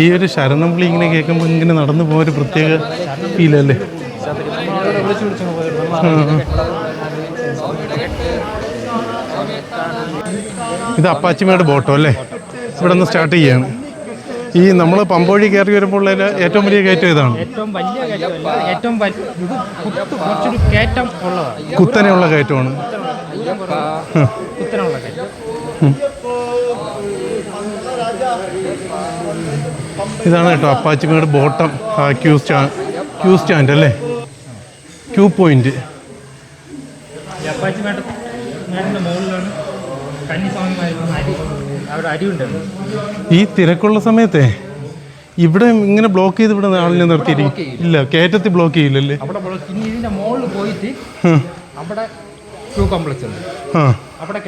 ഈ ഒരു ശരണം വിളി ഇങ്ങനെ കേൾക്കുമ്പോൾ ഇങ്ങനെ നടന്നു പോകാൻ ഒരു പ്രത്യേക ഫീലല്ലേ ഇത് അപ്പാച്ചിമേട് ബോട്ടോ അല്ലേ? ഇവിടെ നിന്ന് സ്റ്റാർട്ട് ചെയ്യാണ്. ഈ നമ്മൾ പമ്പോഴി കയറി വരുമ്പോൾ ഏറ്റവും വലിയ കയറ്റം ഇതാണ് ഏറ്റവും വലിയ ഏറ്റവും കുറച്ചൊരു കയറ്റം ഉള്ളതാണ്. കുത്തനെയുള്ള കയറ്റമാണ്. കയറ്റം. ഇതാണ് കേട്ടോ അപ്പാച്ചിമേട് ബോട്ടം. ക്യൂ സ്റ്റാ ക്യൂ സ്റ്റാൻഡ് അല്ലേ? ക്യൂ പോയിന്റ് ഈ തിരക്കുള്ള സമയത്തെ ഇവിടെ ഇങ്ങനെ ബ്ലോക്ക് ചെയ്ത് ഇവിടെ ആളിനെ നിർത്തിയിരിക്കും ഇല്ല കയറ്റത്തിൽ ബ്ലോക്ക് ചെയ്യില്ലല്ലേ? മുകളിൽ പോയിട്ട് അവിടെ ക്യൂ കോംപ്ലക്സ് ഉണ്ട്. അവിടെ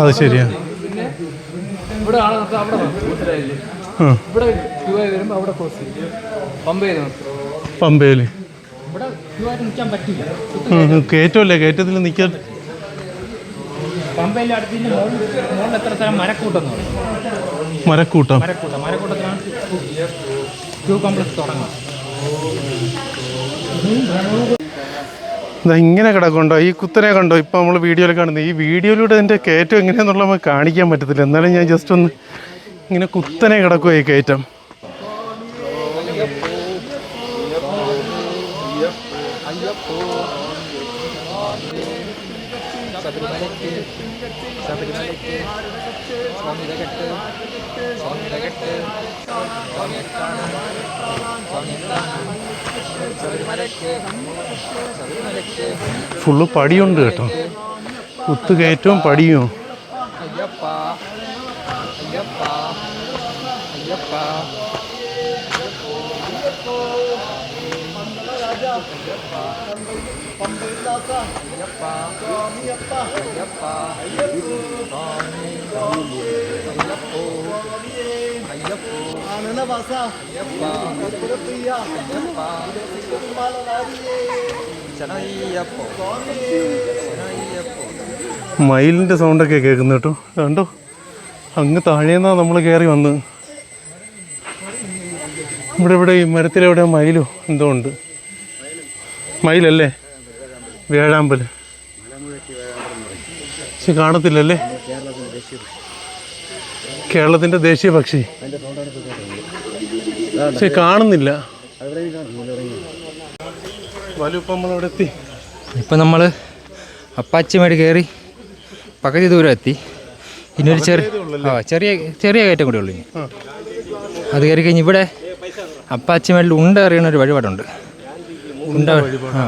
അത് ശരിയാ ഇവിടെ ആളെ അവിടെ നിർത്തും. മനസ്സിലായില്ലേ ഇവിടെ ക്യൂ ആയി വരുമ്പോൾ അവിടെ ക്രോസ് ചെയ്യും. പമ്പ് ചെയ്ത് നിർത്തും പമ്പയിൽ ഇവിടെ ക്യൂ ആയിട്ട് നിൽക്കാൻ പറ്റില്ല. കയറ്റമല്ലേ കയറ്റത്തിൽ നിൽക്കാൻ പമ്പയിൽ അടുത്തിന്റെ മുകളിൽ മുകളിൽ എത്ര സ്ഥലം? മരക്കൂട്ടം മരക്കൂട്ടം. മരക്കൂട്ടം. മരക്കൂട്ടത്തിലാണ് ക്യൂ കോംപ്ലക്സ് തുടങ്ങുന്നത്. ഇതാ ഇങ്ങനെ കിടക്കുണ്ടോ ഈ കുത്തനെ കണ്ടോ? ഇപ്പം നമ്മൾ വീഡിയോയിൽ കാണുന്നത്. ഈ വീഡിയോയിലൂടെ എന്റെ കയറ്റം എങ്ങനെയാണെന്നുള്ള നമുക്ക് കാണിക്കാൻ പറ്റത്തില്ല. എന്നാലും ഞാൻ ജസ്റ്റ് ഒന്ന് ഇങ്ങനെ കുത്തനെ കിടക്കുക ഈ കയറ്റം. ശബരിമലയ്ക്ക് ഫുള്ള് പടിയുണ്ട് കേട്ടോ. കുത്തുകയറ്റവും പടിയും. അയ്യപ്പ ശരണയ്യപ്പോ ശരണയ്യപ്പോ മയിലിന്റെ സൗണ്ടൊക്കെ കേൾക്കുന്നു കേട്ടോ. കണ്ടോ? അങ്ങ് താഴേന്നാ നമ്മൾ കയറി വന്ന്. ഇവിടെ ഇവിടെ ഈ മരത്തിലെവിടെ മയിലോ? എന്തോ ഉണ്ട്. മയിലല്ലേ? വേഴാമ്പൽ പക്ഷെ കാണത്തില്ലല്ലേ? കേരളത്തിന്റെ ദേശീയ പക്ഷി. പക്ഷെ കാണുന്നില്ല. വലുപ്പം നമ്മളവിടെ എത്തി. ഇപ്പം നമ്മൾ അപ്പാച്ചിമേട് കയറി പകുതി ദൂരം എത്തി. ഇനി ഒരു ചെറിയ ആ ചെറിയ ചെറിയ കയറ്റം കൂടെ ഉള്ളു ഇനി. അത് കയറി കഴിഞ്ഞ് ഇവിടെ അപ്പാച്ചിമേടിൽ ഉണ്ട അറിയണ ഒരു വഴിപാടുണ്ട്. ഉണ്ട ആ.